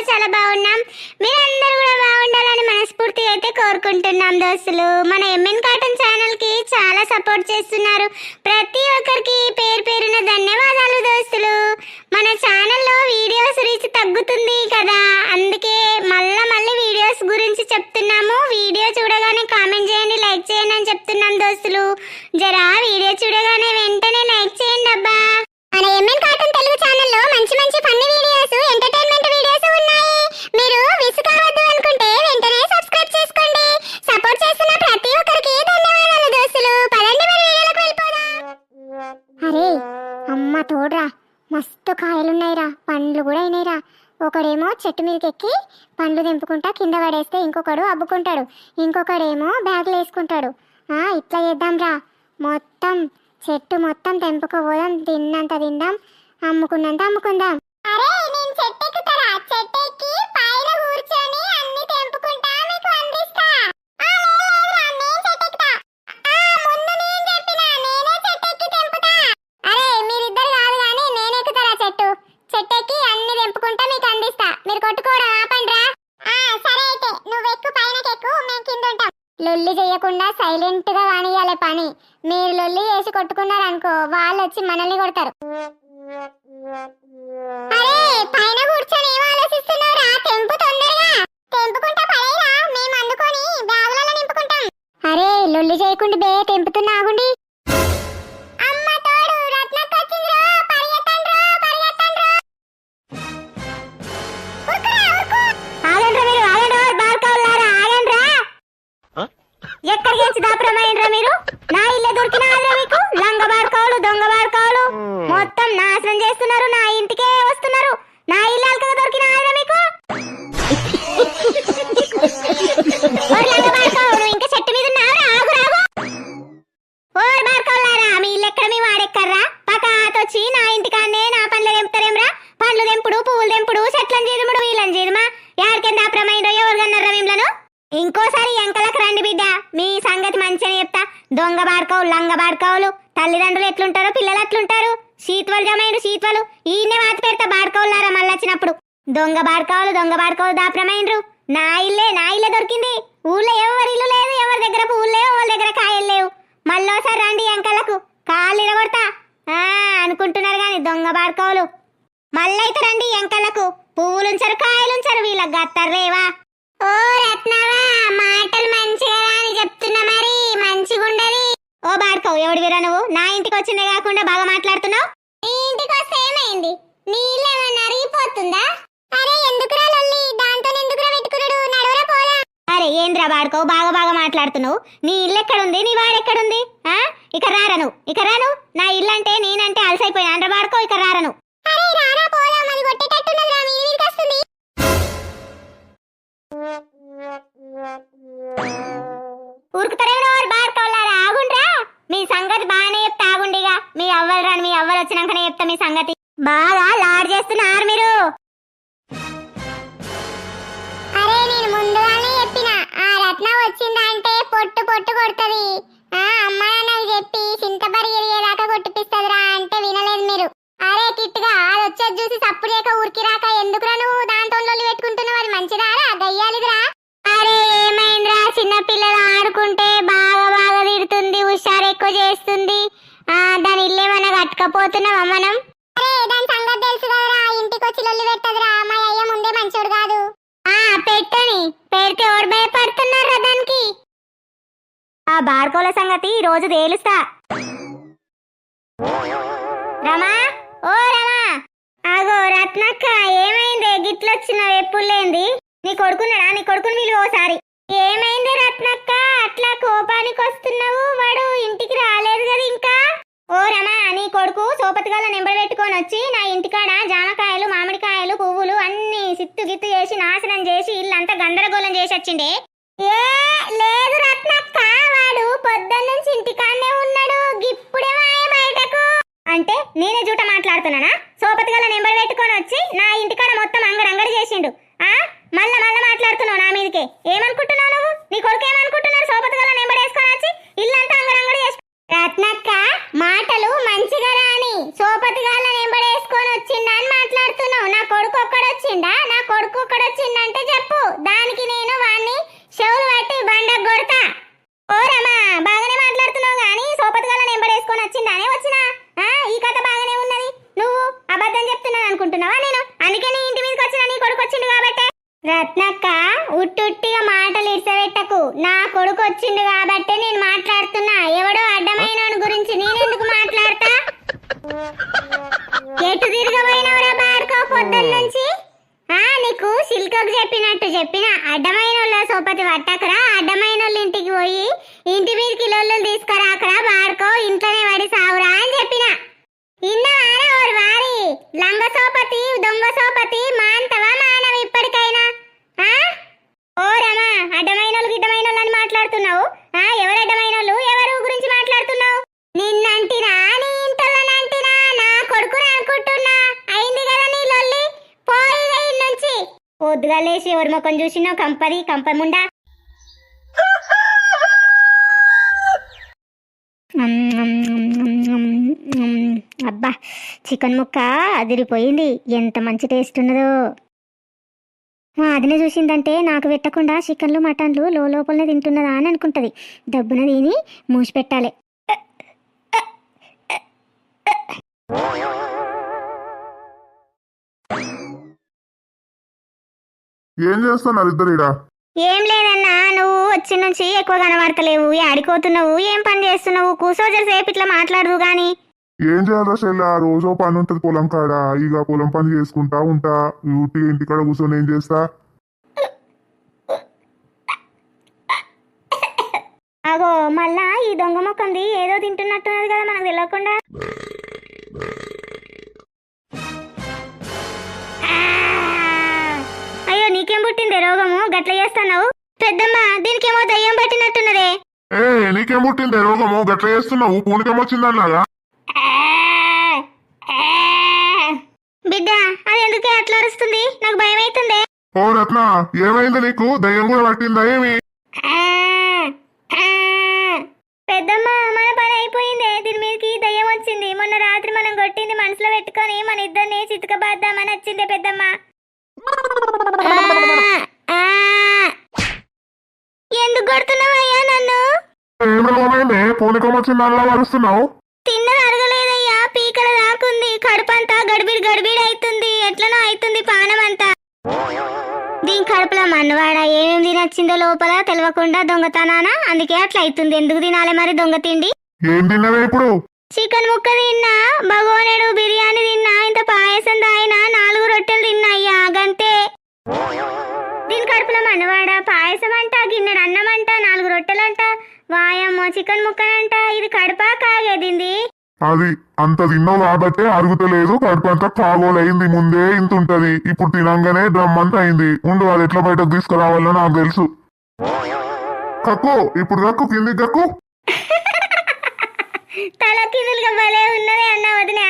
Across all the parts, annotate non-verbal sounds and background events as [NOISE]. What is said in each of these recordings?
చాలా చాలా బాగున్నాం. మీరందరూ కూడా బాగుండాలని మనస్ఫూర్తిగా అయితే కోరుకుంటున్నాం దోస్తులు. మన ఎంఎన్ కాటన్ ఛానల్కి చాలా సపోర్ట్ చేస్తున్నారు. ప్రతి ఒక్కరికి పేరు పేరున ధన్యవాదాలు దోస్తులు. మన ఛానల్లో వీడియోస్ రీచ్ తగ్గుతుంది కదా. అందుకే కాయలున్నాయిరా పండ్లు కూడా అయినాయిరా. ఒకడేమో చెట్టు మీదకి ఎక్కి పండ్లు తెంపుకుంటా కింద పడేస్తే ఇంకొకడు అబ్బుకుంటాడు. ఇంకొకడేమో బ్యాగులు వేసుకుంటాడు. ఆ ఇట్లా చేద్దాంరా. మొత్తం చెట్టు మొత్తం తెంపుకోపోదాం తిన్నంత తిందాం అమ్ముకున్నంత అమ్ముకుందాం. అరే నేను చెట్టు ఎక్కుతారా చెట్టు ఎక్కి పైన కూర్చొని అన్ని తెంపుకుంటా మీకు అందిస్తా ఆ, లేదు, లేదురా, నేను చెట్టు ఎక్కుతా. ఆ, ముందు నేను చెప్పినా, నేనే చెట్టు ఎక్కి తెంపుతా. అరే మీరిద్దరు కాదు కానీ నేను ఎక్కుతారా చెట్టు చెట్టు ఎక్కి అన్ని తెంపుకుంటా మీకు అందిస్తా మీరు కొట్టుకోవడం ఆపండ్రా ఆ, సరే అయితే నువ్వు ఎక్కు పైనకెక్కు మేము కింద ఉంటాం లొల్లి చేయకుండా సైలెంట్ వాళ్ళ పని. మీరు లొల్లి వేసి కొట్టుకున్నారనుకో వాళ్ళు వచ్చి మనల్ని కొడతారు. అరే పైన కూర్చొని ఏం ఆలోచిస్తున్నావురా తెంపు తొందరగా. తెంపుకుంటా పడేరా. మేము అందుకొని బ్యాగులలో నింపుకుంటాం. అరే లొల్లి చేయకుండా బే తెంపుతున్నా ఆగుండి. దాపురమైనరా మీరు? నా ఇల్లే దొరికినారా మీకు? లంగ బాడుకోవాలి దొంగ బాడుకోవాలి మొత్తం నాశనం చేస్తున్నారు నా ఇంటికే వస్తున్నారు. నా ఇల్లు అల్కగా దొరికినారా మీకు? [LAUGHS] ఇంకా చెట్టు మీద ఉన్నావురా ఆగు రాగు ఓరి బాడుకోవాలారా మీ ఇల్లు ఎక్కడ మీ వాడెక్కర్రా పకాతొచ్చి నా ఇంటికాన్నే నా పండ్లు తెంపుతారేమ్రా పండ్లు తెంపుడు పువ్వులు తెంపుడు చెట్లను చీరుముడు వీళ్ళని చీరుమా ఎవరికెంత అప్రమైందో ఎవరు కన్నారా మిమ్మలను ఇంకోసారి ఎంకలకు రండి బిడ్డ మీ సంగతి మంచిగా చెప్తా దొంగ తల్లిదండ్రులు ఎట్లుంటారో పిల్లలు అట్లుంటారు. శీత్వలు జమైండు శీత్వలు. ఈయనే వాత పెడతా బాడుకోవులారా మళ్ళీ వచ్చినప్పుడు దొంగ బాడుకోవులు దొంగ బాడుకోవులు దాప్రమైండ్రు. నా ఇల్లే నా ఇల్లే దొరికింది. ఊళ్ళో ఎవరి ఇల్లు లేదు ఎవరి దగ్గర పువ్వులు లేవు వాళ్ళ దగ్గర కాయలు లేవు. మళ్ళోసారి రండి ఎంకలకు కాళ్ళు ఇరగొడతా. అనుకుంటున్నారు కానీ దొంగ బాడుకోవులు. మళ్ళైతే రండి ఎంకలకు పువ్వులుంచరు కాయలుంచరు వీళ్ళకి గత్తర్రేవా ఓ రత్నవా మాటలు మంచిగా అని చెప్తున్నా. ఓ బాడుకోవు ఎవడు వీరా నువ్వు? నా ఇంటికి వచ్చిందే కాకుండా బాగా మాట్లాడుతున్నావు? నీ ఇంటికి వస్తే ఏమైంది? నీళ్ళేమన్నా అరిగిపోతుందా? అరే ఎందుకురా లొల్లి? దాంతో ఎందుకురా పెట్టుకున్నాడు. నడవరా పోరా అరే ఏంద్రా బాడుకోవు బాగా బాగా మాట్లాడుతున్నావు. నీ ఇల్లు ఎక్కడుంది? నీ వాడెక్కడుంది ఆ? ఇక రారా నువ్వు? ఇక రాను నా ఇల్లు అంటే నేనంటే అలసైపోయినా? అండ్ర బాడుకో ఇక రారా రాని వచ్చినాకనే చెప్తా మీ సంగతి. బాగా లాడ్ చేస్తున్నారు మీరు. అరే నేను ముందుగానే చెప్పిన. ఆ రత్న వచ్చిందంటే పొట్టు పొట్టు కొడుతుంది. ఆ అమ్మ నాన్నకి చెప్పి చింతపరి ఎరిగేదాకా కొట్టిపిస్తుందిరా అంటే వినలేదు మీరు. అరే కిట్టుగా అది వచ్చేది చూసి సప్పుడు చేయక ఊరికి రాక ఎందుకురా నువ్వు? కట్టుకపోతున్నావా మనం? అరే దాని సంగతి తెలుసు కదరా ఇంటికి వచ్చి లొల్లి పెట్టదురా మా అయ్య ముందే మంచోడు కాదు. ఆ పెట్టని. పెడితే ఎవరు భయపడుతున్నారా దానికి? ఆ బార్కోల సంగతి ఈ రోజు తేలుస్తా. రమా? ఓ రమా! ఆగో రత్నక్క ఏమైంది? గిట్లొచ్చినావు ఎప్పుడు లేంది నీ కొడుకున్నాడా? నీ కొడుకుని విలువ ఓసారి. ఏమైంది రత్నక్క? అట్లా కోపానికి వస్తున్నావు? వాడు ఇంటికి రాలేదు కదా ఇంకా. ఓ రమా నీ కొడుకు సోపతిగాల నెంబర్ పెట్టుకొని వచ్చి నా ఇంటికాడ జామకాయలు మామిడికాయలు పువ్వులు అన్ని సిత్తు గిత్తు చేసి నాశనం చేసి ఇల్లంతా గందరగోళం చేసి వచ్చిండే. ఏ లేదు రత్నక్క వాడు పొద్దున్న నుంచి ఇంటికాడనే ఉన్నాడు. గిప్పుడే బయటకు. అంటే నేనే జూట మాట్లాడుతున్నానా? సోపతి గల నెంబర్ పెట్టుకొని వచ్చి నా ఇంటికాడ మొత్తం అంగడి చేసిండు. ఆ? మళ్ళా మళ్ళా మాట్లాడుతున్నావు నా మీదకే. ఏమనుకుంటున్నావు నువ్వు? నీ కొడుకు ఏమనుకుంటున్నాడు? సోపతి గల నెంబర్ వేసుకొని వచ్చి ఇల్లంతా అంగడి చేసి రత్నక్క మాటలు మంచిగా రాని సోపతి గాల నెంబర్ వేసుకొని వచ్చిండా అని మాట్లాడుతున్నావు నా కొడుకు ఒక్కడొచ్చిండా నా కొడుకు ఒక్కడు వేసుకొని వచ్చిందానే వచ్చినా ఆ, ఈ కథ బాగానే ఉన్నది నువ్వు అబద్ధం చెప్తున్నాను అనుకుంటున్నావా నేను అందుకే నీ ఇంటి మీదకి వచ్చిన నీ కొడుకు వచ్చిండు కాబట్టి రత్నక్క ఉట్టుట్టిగా మాటలు ఇడ్సబెట్టకు నా కొడుకు వచ్చిండు కాబట్టే నేను మాట్లాడుతున్నా ఎవడో అడ్డమైన గురించి నేనెందుకు మాట్లాడతా ఎటు తిరగబోయినవరా బాడుకో పొద్దున్న నుంచి? ఆ నీకు సిల్కకు చెప్పినట్టు చెప్పిన అడ్డమైన వాళ్ళ సోపతి పట్టకరా అడ్డమైన వాళ్ళ ఇంటికి పోయి ఇంటి మీదకి లొల్లు తీసుకురాకరా బాడుకో ఇంట్లోనే పడి సావురా అని చెప్పిన. ఇన్నవారా ఓరు వారి? లంగ సోపతి దొంగ సోపతి మాంతవా మానవ ఇప్పటికైనా? ఆ? ఓ రమా అడ్డమైన వాళ్ళు గిడ్డమైన వాళ్ళు అని మాట్లాడుతున్నావు? ఆ? పొద్దుగా లేచి ఎవరి ముఖం చూసినా కంపది కంపముండా. అబ్బా చికెన్ ముక్క అదిరిపోయింది. ఎంత మంచి టేస్ట్ ఉన్నదో. అదినే చూసిందంటే నాకు పెట్టకుండా చికెన్లు మటన్లు లో లోపలనే తింటున్నదా అని అనుకుంటది. డబ్బున తిని మూసి ఏం చేస్తున్నారు ఇద్దరు ఈడ? ఏం లేదన్నా నువ్వు వచ్చి నుంచి ఎక్కువ కనబడతలేవు ఆడిపోతున్నావు ఏం పని చేస్తున్నావు? కూసోజర్ సేపు ఇట్లా మాట్లాడదు గాని. ఏం చేయాలి ఆ రోజు పని ఉంటది పొలం కాడ. ఇక పొలం పని చేసుకుంటా ఉంటా. ఊటి ఇంటికాడ కూర్చొని ఏం చేస్తా? అగో మళ్ళా ఈ దొంగ మొక్కంది ఏదో తింటున్నట్టున్నది కదా మనకు తెలియకుండా రోగము గట్ల చేస్తున్నావు? పెద్దమ్మ దీనికేమో దయ్యం పట్టినట్టున్నదే. ఏ నీకేం పుట్టింది రోగము? గట్ల చేస్తున్నావు? పూనికేమొచ్చిందన్నాగా బిడ్డ అది ఎందుకే అట్లా అరుస్తుంది? నాకు భయం అవుతుంది ఓ రత్న ఏమైంది నీకు? దయ్యం కూడా పట్టిందా ఏమి పెద్దమ్మ మన పని అయిపోయింది దీని మీదకి దయ్యం వచ్చింది మొన్న రాత్రి మనం కొట్టింది మనసులో పెట్టుకొని మన ఇద్దరిని చితకబాద్దామని వచ్చింది పెద్దమ్మ ఎందుకు కొడుతున్నావయ్యా నన్ను ఏం రోగమైంది పూనికేమొచ్చిందల్లా వరుస్తున్నావు తిన్నది అరగలేదయ్యా పీకల దాకుంది. కడుపంతా గడిబిడి గడిబిడి అవుతుంది ఎట్లనో అవుతుంది పానం అంతా దీని కడుపులో మన్నవాడ ఏమేమి తినొచ్చిందో లోపల తెలియకుండా దొంగతనాన? అందుకే అట్లా అవుతుంది ఎందుకు తినాలి మరి దొంగ తిండి? ఏం తిన్నావే ఇప్పుడు? చికెన్ ముక్క తిన్నా బగోనెడు బిర్యానీ తిన్నా ఇంత పాయసం తాగినా నాలుగు రొట్టెలు తిన్నా అయ్యా గంతే దీని కడుపులో మనవాడ పాయసం అంట గిన్నెడు అన్నం చికెన్ ముక్కనంట ఇది కడుపా కాగేదింది అది అంత తిన్నావు కాబట్టే అరుగుతలేదు కడుపు అంతా కాగోలైంది ముందే ఇంత ఉంటది ఇప్పుడు తినంగానే డ్రమ్ అంతా అయింది. ఉండు అది ఎట్లా బయటకు తీసుకురావాలో నాకు తెలుసు. కక్కు ఇప్పుడు కక్కు కిందికి కక్కు. తల కిందులుగా భలే ఉన్నది అన్న వదిన.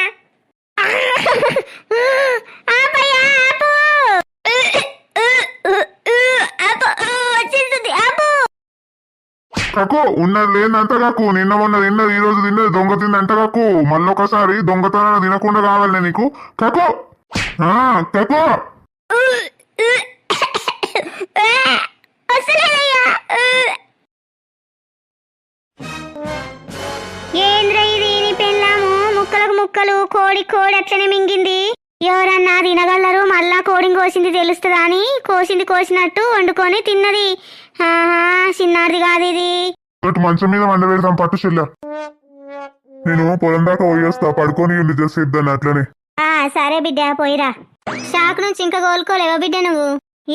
కక్కు ఉన్నది లేదంత కక్కు నిన్న మొన్న తిన్నది ఈ రోజు తిన్నది దొంగ తిందంట కక్కు మళ్ళొకసారి దొంగతనాన్ని తినకుండా కావాలి నీకు. కక్కు ఆ, కక్కు ఏంద్ర ఇది పెళ్ళాము. ముక్కలకు ముక్కలు కోడి కోడి అట్లనే మింగింది. ఎవరన్నా తినగలరు మళ్ళా కోడిని కోసింది తెలుస్తుందా అని? కోసింది కోసినట్టు వండుకొని తిన్నది. ఆహా చిన్నది కాదు ఇది. ఇటు మంచం మీద వండ పెడతాం పట్టు చెల్ల. నేను పొలం దాకా పోయేస్తా పడుకొని ఉండి చేసేద్దాను అట్లనే. ఆ సరే బిడ్డ పోయిరా. షాక్ నుంచి ఇంకా కోలుకోలేవా బిడ్డ నువ్వు?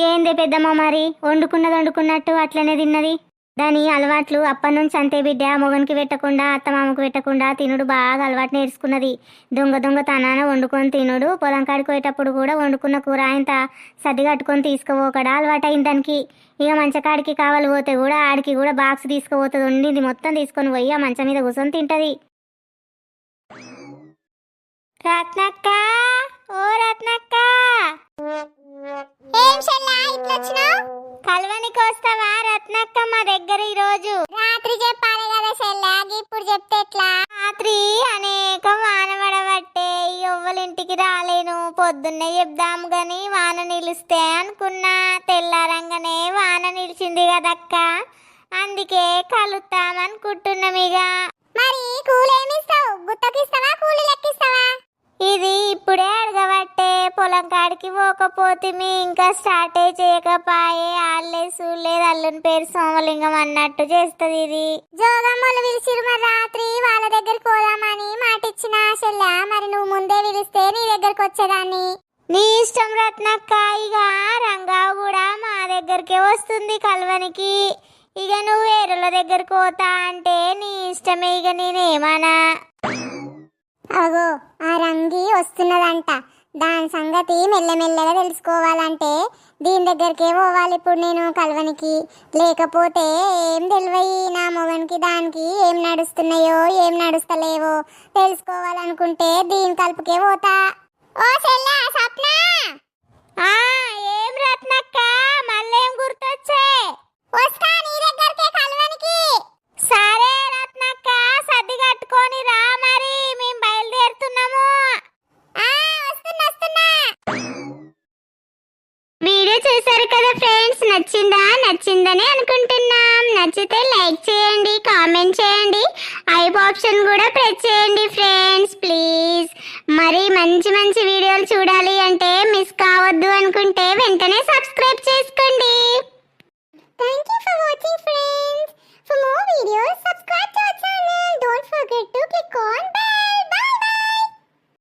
ఏందే పెద్దమ్మ మరి? వండుకున్నది వండుకున్నట్టు అట్లనే తిన్నది. దాని అలవాట్లు అప్పటి నుంచి అంతే బిడ్డ. మొగనికి పెట్టకుండా అత్తమామకు పెట్టకుండా తినుడు బాగా అలవాటు నేర్చుకున్నది. దొంగ దొంగ తనాన వండుకొని తినుడు. పొలం కాడికి పోయేటప్పుడు కూడా వండుకున్న కూర ఆయన సర్ది కట్టుకొని తీసుకుపోకడా అలవాటు అయిన దానికి. ఇక మంచకాడికి కావాలి పోతే కూడా ఆడికి కూడా బాక్స్ తీసుకుపోతుంది. వండింది మొత్తం తీసుకొని పోయి ఆ మంచం మీద కూర్చొని తింటది. రత్నక్క! ఓ రత్నక్క. ఏం చెల్లా ఇట్లొచ్చినావు? కలవనికి వస్తావా రత్నక్క మా దగ్గర ఈ రోజు రాత్రి చెప్పాలి కదా చెల్లా ఇప్పుడు చెప్తే ఎట్లా? రాత్రి అనేక వాన పడబట్టే ఎవ్వలింటికి రాలేను. పొద్దున్నే చెప్దాము గాని వాన నిలుస్తే అనుకున్నా. తెల్లారంగానే వాన నిలిచింది కదక్క. అందుకే కలుద్దామనుకుంటున్నాం ఇక మరి కూలేమిస్తావు పొలం కాడికి పోకపోతే ఇంకా స్టార్ట్ చేయకపాయే ఆళ్ళే సూలేదు అల్లుని పేరు సోమలింగం అన్నట్టు చేస్తుంది ఇది. జోగమ్మలు పిలిచిరు మరి రాత్రి వాళ్ళ దగ్గరికి పోదామని మాట ఇచ్చిన మరి నువ్వు ముందే పిలిస్తే నీ దగ్గరకు వచ్చేదాన్ని. నీ ఇష్టం రత్నక్క ఇక రంగావు కూడా మా దగ్గరికే వస్తుంది కల్వనికి. ఇక నువ్వు వేరుల దగ్గరకు పోతా అంటే నీ ఇష్టమే ఇక నేనేమనా? అగో ఆ రంగి వస్తున్నదంట. దాని సంగతి మెల్లమెల్లగా తెలుసుకోవాలంటే దీని దగ్గరికే పోవాలి ఇప్పుడు నేను కలవనికి. లేకపోతే ఏం తెలివయి నా మొగనికి దానికి ఏం నడుస్తున్నాయో ఏం నడుస్తలేవో తెలుసుకోవాలనుకుంటే దీని కలుపుకే పోతా. లైక్ చేయండి కామెంట్ చేయండి. ఐబ్ ఆప్షన్ కూడా ప్రెస్ చేయండి ఫ్రెండ్స్ ప్లీజ్ మరి మంచి మంచి వీడియోలు చూడాలి అంటే మిస్ కావద్దు అనుకుంటే వెంటనే సబ్స్క్రైబ్ చేసుకోండి. Thank you for watching friends for more videos subscribe to our channel don't forget to click on bell